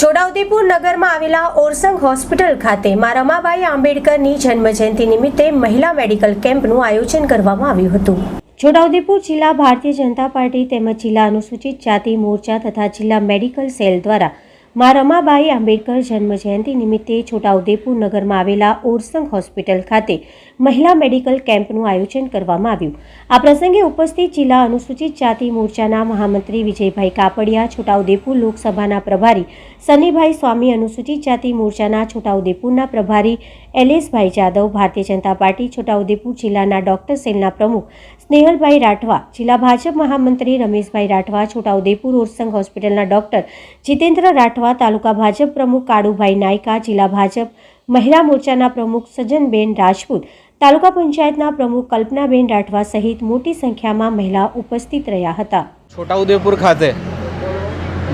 છોટાઉદેપુર નગરમાં આવેલા ઓરસંગ હોસ્પિટલ ખાતે મા રમાબાઈ આંબેડકરની જન્મજયંતિ નિમિત્તે મહિલા મેડિકલ કેમ્પનું આયોજન કરવામાં આવ્યું હતું. છોટાઉદેપુર જિલ્લા ભારતીય જનતા પાર્ટી તેમજ જિલ્લા અનુસૂચિત જાતિ મોરચા તથા જિલ્લા મેડિકલ સેલ દ્વારા મા રમાબાઈ આંબેડકર જન્મજયંતિ નિમિત્તે છોટાઉદેપુર નગરમાં આવેલા ઓરસંગ હોસ્પિટલ ખાતે મહિલા મેડિકલ કેમ્પનું આયોજન કરવામાં આવ્યું. આ પ્રસંગે ઉપસ્થિત જિલ્લા અનુસૂચિત જાતિ મોરચાના મહામંત્રી વિજયભાઈ કાપડિયા, છોટાઉદેપુર લોકસભાના પ્રભારી સનીભાઈ સ્વામી, અનુસૂચિત જાતિ મોરચાના છોટાઉદેપુરના પ્રભારી એલેશભાઈ જાદવ, ભારતીય જનતા પાર્ટી, છોટાઉદેપુર જિલ્લાના ડોક્ટર સેલના પ્રમુખ સ્નેહલભાઈ રાઠવા, જિલ્લા ભાજપ મહામંત્રી રમેશભાઈ રાઠવા, છોટાઉદેપુર ઓરસંગ હોસ્પિટલના ડોક્ટર જીતેન્દ્ર રાઠવા, તાલુકા ભાજપ પ્રમુખ કાળુભાઈ નાયકા, જિલ્લા ભાજપ મહિલા મોરચાના પ્રમુખ સજનબેન રાજપૂત, તાલુકા પંચાયતના પ્રમુખ કલ્પનાબેન રાઠવા સહિત મોટી સંખ્યામાં મહિલા ઉપસ્થિત રહ્યા હતા. છોટાઉદેપુર ખાતે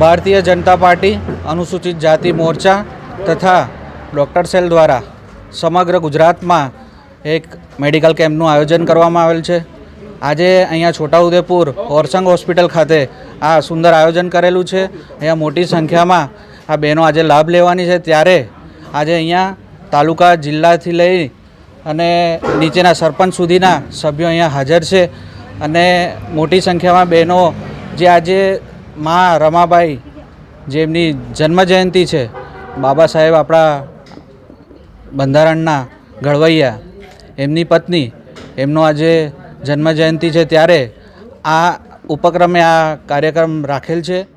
ભારતીય જનતા પાર્ટી અનુસૂચિત જાતિ મોરચા તથા ડૉક્ટર સેલ દ્વારા સમગ્ર ગુજરાતમાં એક મેડિકલ કેમ્પનું આયોજન કરવામાં આવેલ છે. આજે અહીંયા છોટાઉદેપુર ઓરસંગ હોસ્પિટલ ખાતે આ સુંદર આયોજન કરેલું છે. અહીંયા મોટી સંખ્યામાં આ બહેનો આજે લાભ લેવાની છે. ત્યારે આજે અહીંયા તાલુકા જિલ્લાથી લઈ અને નીચેના સરપંચ સુધીના સભ્યો અહીંયા હાજર છે. અને મોટી સંખ્યામાં બહેનો જે આજે મા રમાબાઈ જેમની જન્મજયંતિ છે, બાબા સાહેબ આપણા બંધારણના ઘડવૈયા, એમની પત્ની, એમનો આજે જન્મજયંતિ છે ત્યારે આ ઉપક્રમે આ કાર્યક્રમ રાખેલ છે.